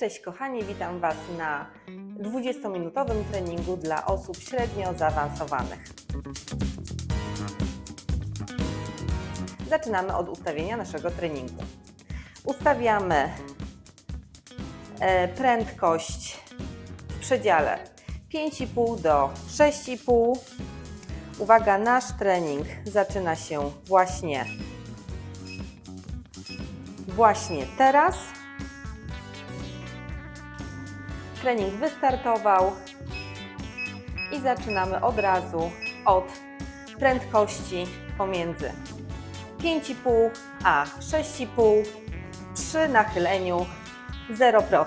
Cześć kochani, witam Was na 20-minutowym treningu dla osób średnio zaawansowanych. Zaczynamy od ustawienia naszego treningu. Ustawiamy e, prędkość w przedziale 5,5 do 6,5. Uwaga, nasz trening zaczyna się właśnie właśnie teraz. Trening wystartował i zaczynamy od razu od prędkości pomiędzy 5,5 a 6,5 przy nachyleniu 0%.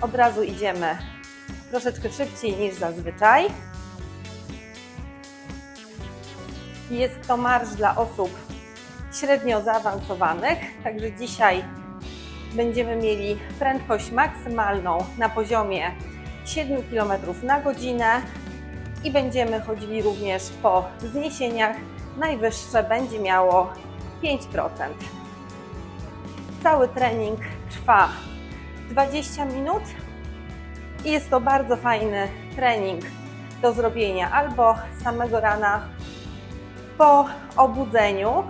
Od razu idziemy troszeczkę szybciej niż zazwyczaj. Jest to marsz dla osób średnio zaawansowanych, także dzisiaj będziemy mieli prędkość maksymalną na poziomie 7 km na godzinę i będziemy chodzili również po zniesieniach. Najwyższe będzie miało 5%. Cały trening trwa 20 minut i jest to bardzo fajny trening do zrobienia albo samego rana po obudzeniu,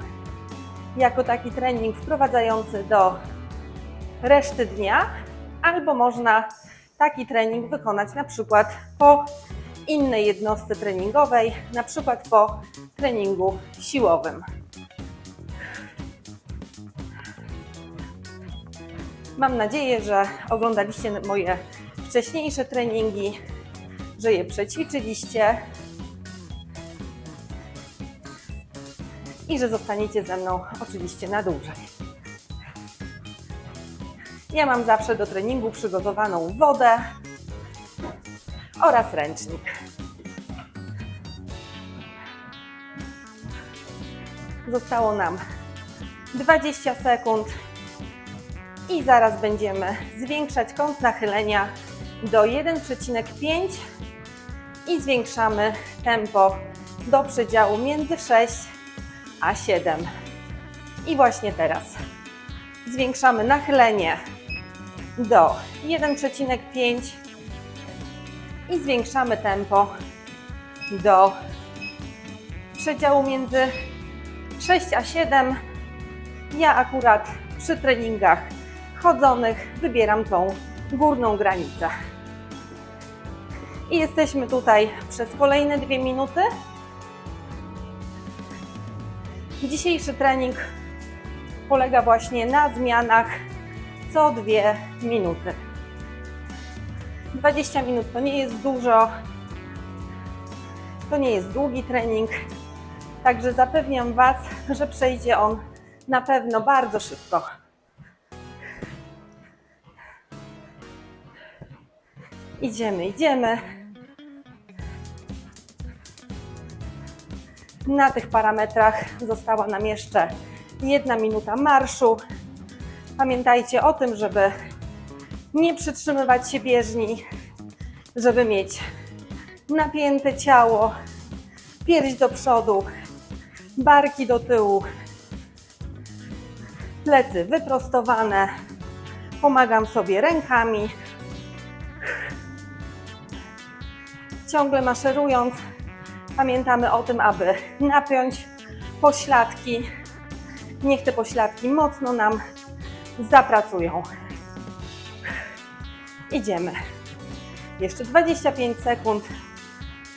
jako taki trening wprowadzający do reszty dnia, albo można taki trening wykonać na przykład po innej jednostce treningowej, na przykład po treningu siłowym. Mam nadzieję, że oglądaliście moje wcześniejsze treningi, że je przećwiczyliście i że zostaniecie ze mną oczywiście na dłużej. Ja mam zawsze do treningu przygotowaną wodę oraz ręcznik. Zostało nam 20 sekund i zaraz będziemy zwiększać kąt nachylenia do 1,5 i zwiększamy tempo do przedziału między 6 a 7. I właśnie teraz zwiększamy nachylenie do 1,5 i zwiększamy tempo do przedziału między 6 a 7. Ja akurat przy treningach chodzonych wybieram tą górną granicę. I jesteśmy tutaj przez kolejne dwie minuty. Dzisiejszy trening polega właśnie na zmianach co dwie minuty. 20 minut to nie jest dużo, to nie jest długi trening, także zapewniam Was, że przejdzie on na pewno bardzo szybko. Idziemy, idziemy. Na tych parametrach została nam jeszcze jedna minuta marszu. Pamiętajcie o tym, żeby nie przytrzymywać się bieżni, żeby mieć napięte ciało, pierś do przodu, barki do tyłu, plecy wyprostowane. Pomagam sobie rękami. Ciągle maszerując, pamiętamy o tym, aby napiąć pośladki. Niech te pośladki mocno nam zapracują. Idziemy. Jeszcze 25 sekund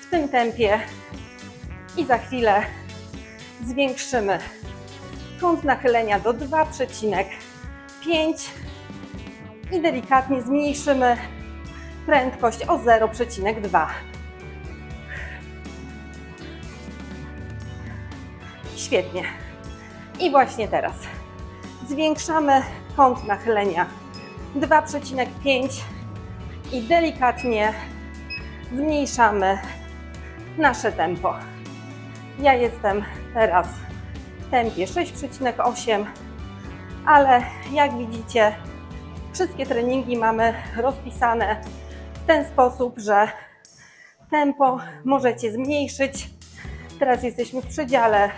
w tym tempie i za chwilę zwiększymy kąt nachylenia do 2,5 i delikatnie zmniejszymy prędkość o 0,2. Świetnie. I właśnie teraz zwiększamy kąt nachylenia 2,5 i delikatnie zmniejszamy nasze tempo. Ja jestem teraz w tempie 6,8, ale jak widzicie, wszystkie treningi mamy rozpisane w ten sposób, że tempo możecie zmniejszyć. Teraz jesteśmy w przedziale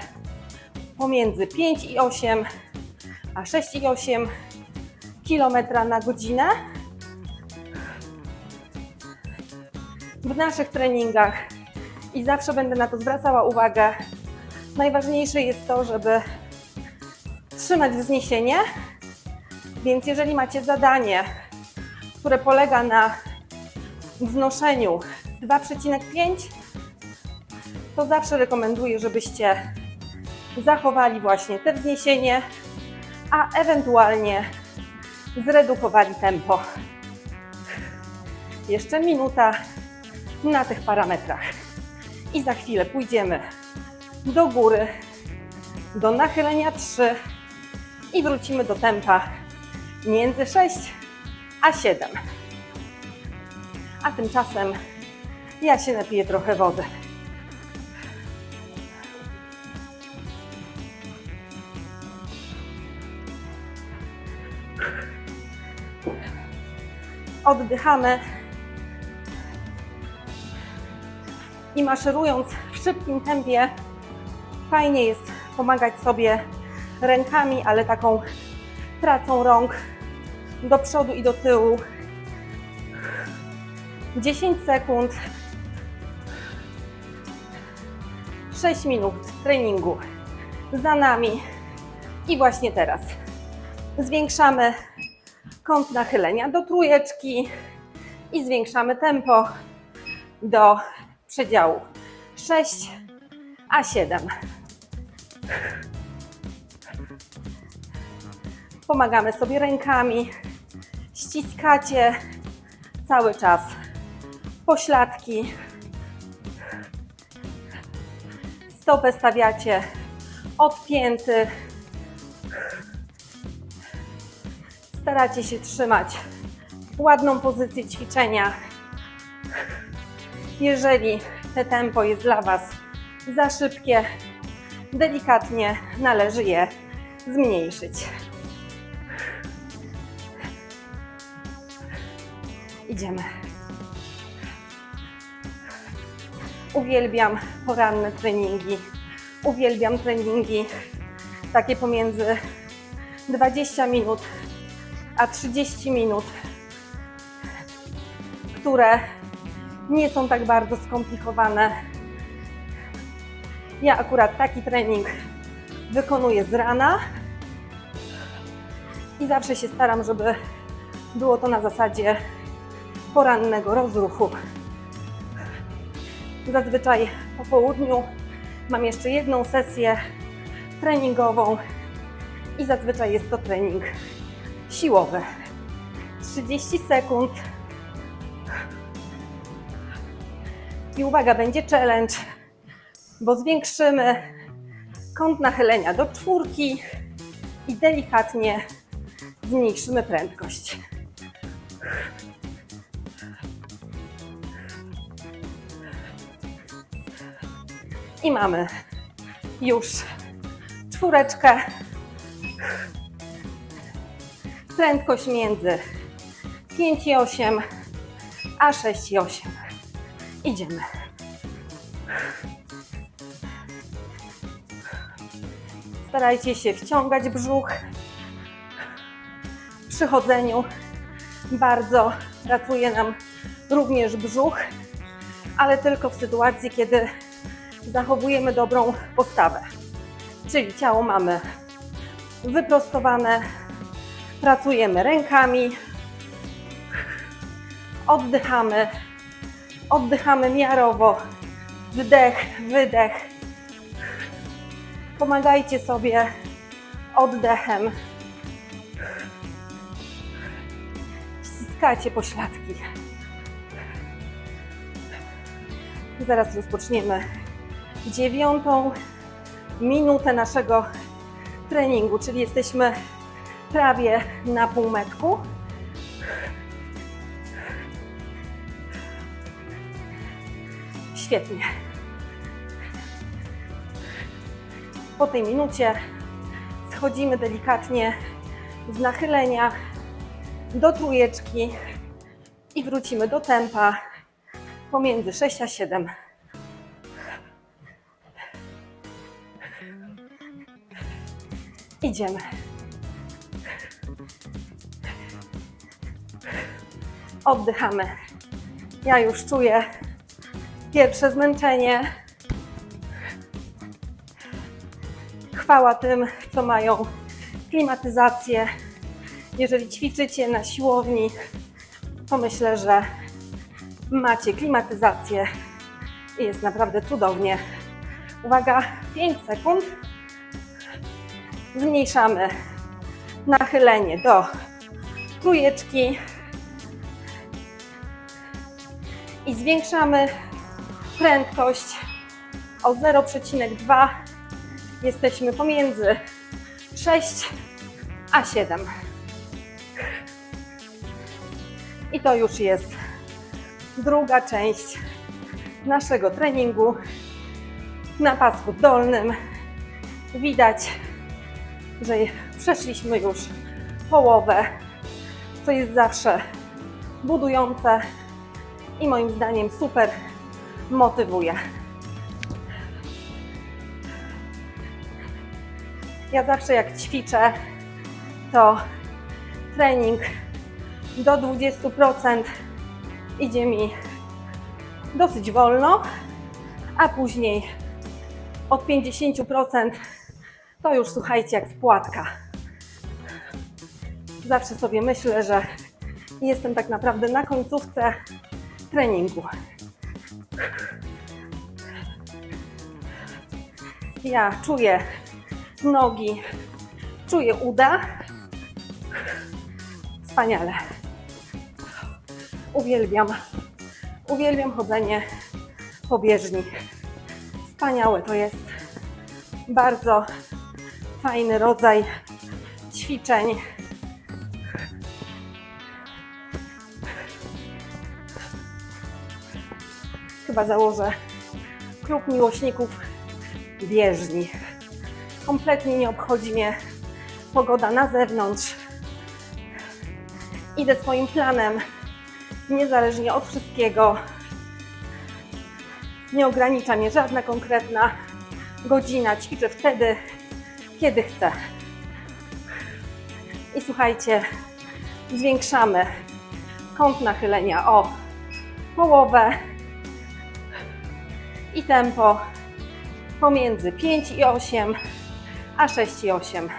pomiędzy 5 i 8, a 6 i 8 km na godzinę. W naszych treningach i zawsze będę na to zwracała uwagę. Najważniejsze jest to, żeby trzymać wzniesienie. Więc jeżeli macie zadanie, które polega na wznoszeniu 2,5, to zawsze rekomenduję, żebyście zachowali właśnie te wzniesienie, a ewentualnie zredukowali tempo. Jeszcze minuta na tych parametrach. I za chwilę pójdziemy do góry, do nachylenia 3 i wrócimy do tempa między 6 a 7. A tymczasem ja się napiję trochę wody. Oddychamy i maszerując w szybkim tempie, fajnie jest pomagać sobie rękami, ale taką pracą rąk do przodu i do tyłu. 10 sekund. 6 minut treningu za nami. I właśnie teraz zwiększamy kąt nachylenia do trójeczki i zwiększamy tempo do przedziału 6 a 7. Pomagamy sobie rękami, ściskacie cały czas pośladki. Stopę stawiacie od pięty. Staracie się trzymać ładną pozycję ćwiczenia. Jeżeli te tempo jest dla Was za szybkie, delikatnie należy je zmniejszyć. Idziemy. Uwielbiam poranne treningi. Uwielbiam treningi takie pomiędzy 20 minut a 30 minut, które nie są tak bardzo skomplikowane. Ja akurat taki trening wykonuję z rana i zawsze się staram, żeby było to na zasadzie porannego rozruchu. Zazwyczaj po południu mam jeszcze jedną sesję treningową i zazwyczaj jest to trening siłowy. 30 sekund. I uwaga, będzie challenge, bo zwiększymy kąt nachylenia do czwórki i delikatnie zmniejszymy prędkość. I mamy już czwóreczkę. Prędkość między 5,8 a 6,8. Idziemy. Starajcie się wciągać brzuch. Przy chodzeniu bardzo pracuje nam również brzuch, ale tylko w sytuacji, kiedy zachowujemy dobrą postawę. Czyli ciało mamy wyprostowane, pracujemy rękami, oddychamy, oddychamy miarowo, wdech, wydech. Pomagajcie sobie oddechem. Ściskacie pośladki. Zaraz rozpoczniemy dziewiątą minutę naszego treningu, czyli jesteśmy prawie na półmetku. Świetnie. Po tej minucie schodzimy delikatnie z nachylenia do trójeczki i wrócimy do tempa pomiędzy 6 a 7. Idziemy. Oddychamy. Ja już czuję pierwsze zmęczenie. Chwała tym, co mają klimatyzację. Jeżeli ćwiczycie na siłowni, to myślę, że macie klimatyzację i jest naprawdę cudownie. Uwaga, 5 sekund. Zmniejszamy nachylenie do trójeczki i zwiększamy prędkość o 0,2. Jesteśmy pomiędzy 6 a 7. I to już jest druga część naszego treningu na pasku dolnym. Widać, że przeszliśmy już połowę, co jest zawsze budujące i moim zdaniem super motywuje. Ja zawsze jak ćwiczę, to trening do 20% idzie mi dosyć wolno, a później od 50% to już słuchajcie jak spłatka. Zawsze sobie myślę, że jestem tak naprawdę na końcówce treningu. Ja czuję nogi, czuję uda. Wspaniale. Uwielbiam, uwielbiam chodzenie po bieżni. Wspaniałe to jest. Bardzo fajny rodzaj ćwiczeń. Chyba założę klub miłośników bieżni. Kompletnie nie obchodzi mnie pogoda na zewnątrz. Idę swoim planem, niezależnie od wszystkiego. Nie ogranicza mnie żadna konkretna godzina. Ćwiczę wtedy, kiedy chcę. I słuchajcie, zwiększamy kąt nachylenia o połowę i tempo pomiędzy 5 i 8 a 6 i 8.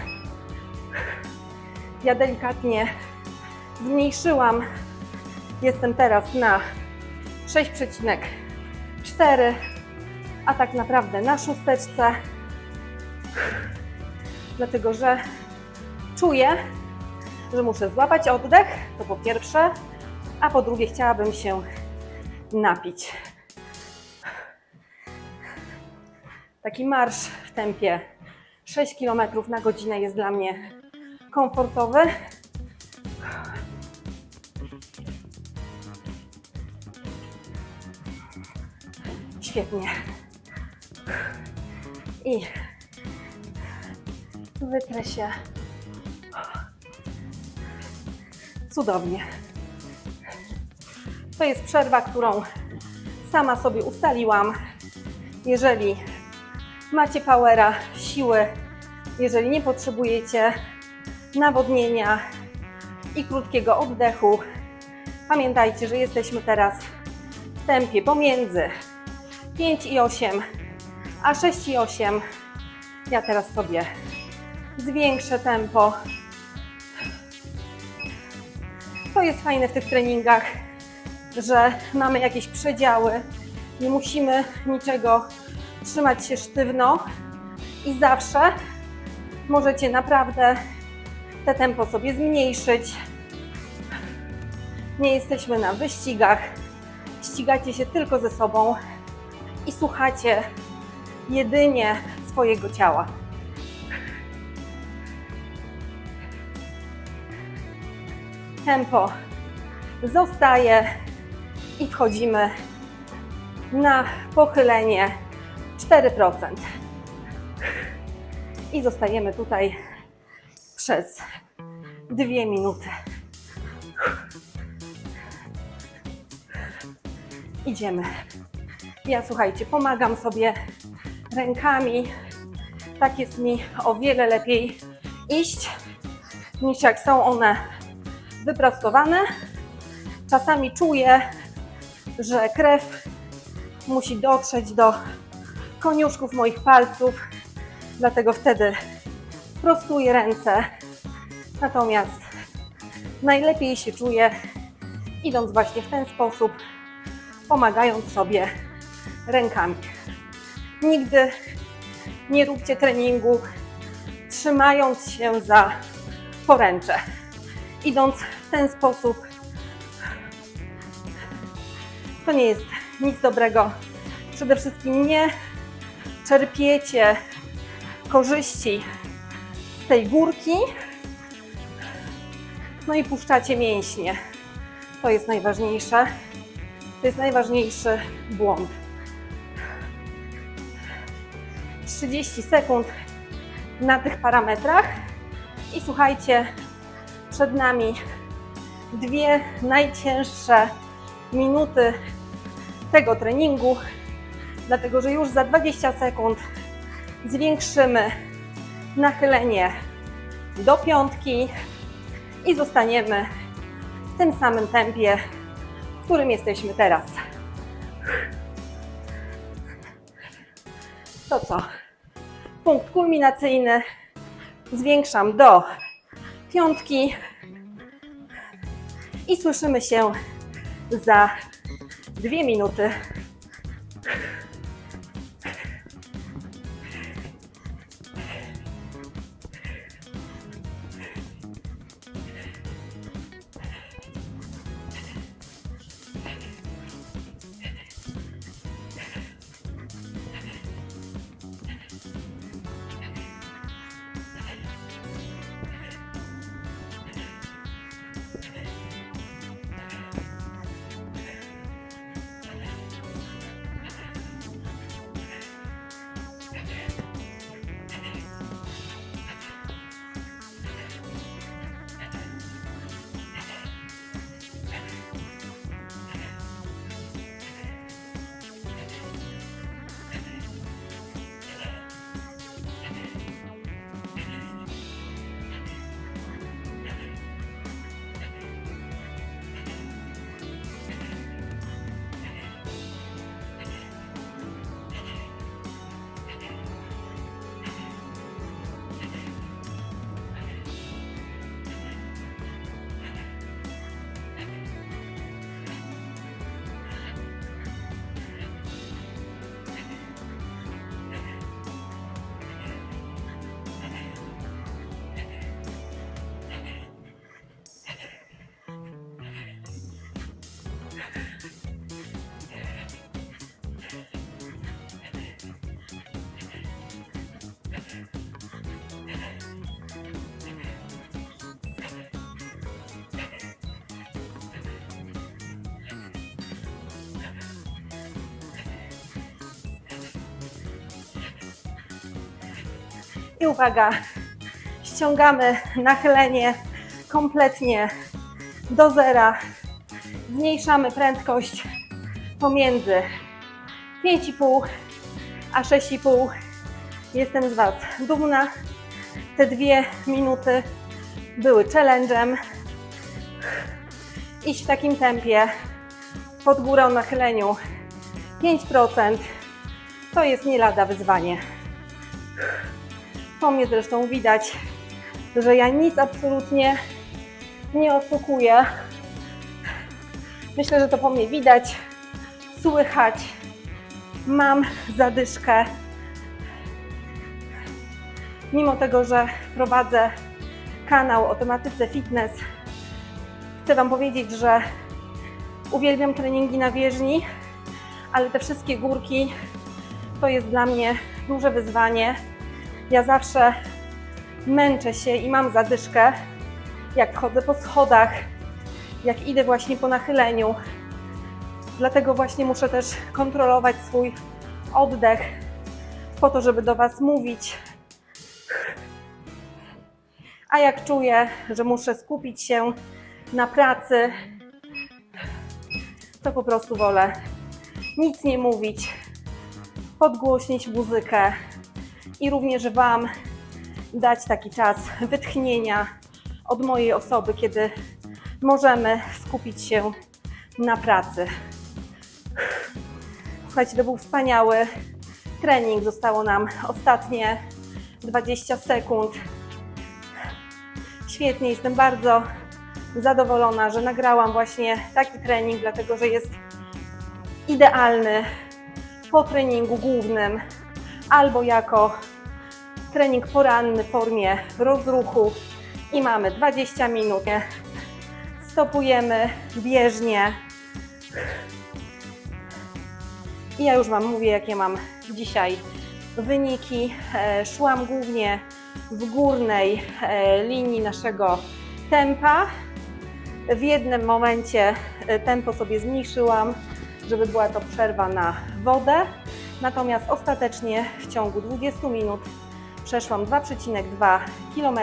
Ja delikatnie zmniejszyłam. Jestem teraz na 6,4, a tak naprawdę na szósteczce, dlatego że czuję, że muszę złapać oddech, to po pierwsze, a po drugie chciałabym się napić. Taki marsz w tempie 6 km na godzinę jest dla mnie komfortowy. Świetnie. I wytrę się. Cudownie. To jest przerwa, którą sama sobie ustaliłam. Jeżeli macie powera, siły, jeżeli nie potrzebujecie nawodnienia i krótkiego oddechu, pamiętajcie, że jesteśmy teraz w tempie pomiędzy 5 i 8, a 6 i 8. Ja teraz sobie zwiększę tempo. To jest fajne w tych treningach, że mamy jakieś przedziały, nie musimy niczego trzymać się sztywno i zawsze możecie naprawdę te tempo sobie zmniejszyć. Nie jesteśmy na wyścigach, ścigacie się tylko ze sobą i słuchacie jedynie swojego ciała. Tempo zostaje i wchodzimy na pochylenie 4%. I zostajemy tutaj przez dwie minuty. Idziemy. Ja słuchajcie, pomagam sobie rękami. Tak jest mi o wiele lepiej iść niż jak są one wyprostowane. Czasami czuję, że krew musi dotrzeć do koniuszków moich palców, dlatego wtedy prostuję ręce. Natomiast najlepiej się czuję, idąc właśnie w ten sposób, pomagając sobie rękami. Nigdy nie róbcie treningu trzymając się za poręcze. Idąc w ten sposób, to nie jest nic dobrego. Przede wszystkim nie czerpiecie korzyści z tej górki, no i puszczacie mięśnie. To jest najważniejsze. To jest najważniejszy błąd. 30 sekund na tych parametrach i słuchajcie, przed nami dwie najcięższe minuty tego treningu, dlatego że już za 20 sekund zwiększymy nachylenie do piątki i zostaniemy w tym samym tempie, w którym jesteśmy teraz. To co? Punkt kulminacyjny zwiększam do piątki i słyszymy się za dwie minuty. I uwaga, ściągamy nachylenie kompletnie do zera. Zmniejszamy prędkość pomiędzy 5,5 a 6,5. Jestem z Was dumna. Te dwie minuty były challenge'em. Iść w takim tempie pod górę o nachyleniu 5% to jest nie lada wyzwanie. Po mnie zresztą widać, że ja nic absolutnie nie oszukuję. Myślę, że to po mnie widać, słychać. Mam zadyszkę. Mimo tego, że prowadzę kanał o tematyce fitness, chcę Wam powiedzieć, że uwielbiam treningi na bieżni, ale te wszystkie górki to jest dla mnie duże wyzwanie. Ja zawsze męczę się i mam zadyszkę, jak chodzę po schodach, jak idę właśnie po nachyleniu. Dlatego właśnie muszę też kontrolować swój oddech, po to, żeby do Was mówić. A jak czuję, że muszę skupić się na pracy, to po prostu wolę nic nie mówić, podgłośnić muzykę i również Wam dać taki czas wytchnienia od mojej osoby, kiedy możemy skupić się na pracy. Słuchajcie, to był wspaniały trening. Zostało nam ostatnie 20 sekund. Świetnie, jestem bardzo zadowolona, że nagrałam właśnie taki trening, dlatego że jest idealny po treningu głównym albo jako trening poranny w formie rozruchu i mamy 20 minut. Stopujemy bieżnie. I ja już Wam mówię, jakie mam dzisiaj wyniki. E, Szłam głównie w górnej e, linii naszego tempa. W jednym momencie e, tempo sobie zmniejszyłam, żeby była to przerwa na wodę. Natomiast ostatecznie w ciągu 20 minut przeszłam 2,2 km.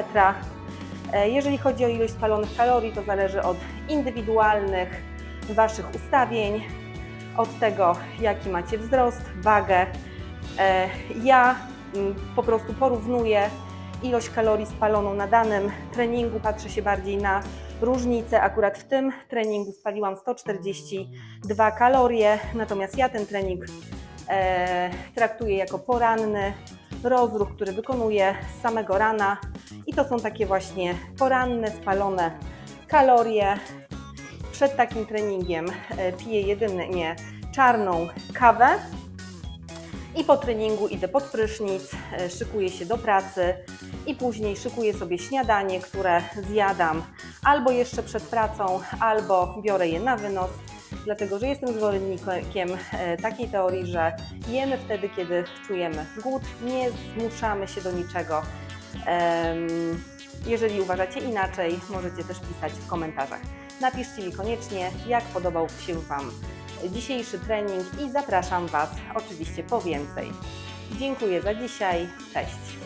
E, Jeżeli chodzi o ilość spalonych kalorii, to zależy od indywidualnych Waszych ustawień, od tego, jaki macie wzrost, wagę. E, Ja mm, po prostu porównuję ilość kalorii spaloną na danym treningu, patrzę się bardziej na różnicę. Akurat w tym treningu spaliłam 142 kalorie, natomiast ja ten trening traktuję jako poranny rozruch, który wykonuję z samego rana. I to są takie właśnie poranne, spalone kalorie. Przed takim treningiem e, piję jedynie czarną kawę. I po treningu idę pod prysznic, e, szykuję się do pracy i później szykuję sobie śniadanie, które zjadam albo jeszcze przed pracą, albo biorę je na wynos, dlatego że jestem zwolennikiem e, takiej teorii, że jemy wtedy, kiedy czujemy głód, nie zmuszamy się do niczego. Jeżeli uważacie inaczej, możecie też pisać w komentarzach. Napiszcie mi koniecznie, jak podobał się Wam dzisiejszy trening i zapraszam Was oczywiście po więcej. Dziękuję za dzisiaj. Cześć.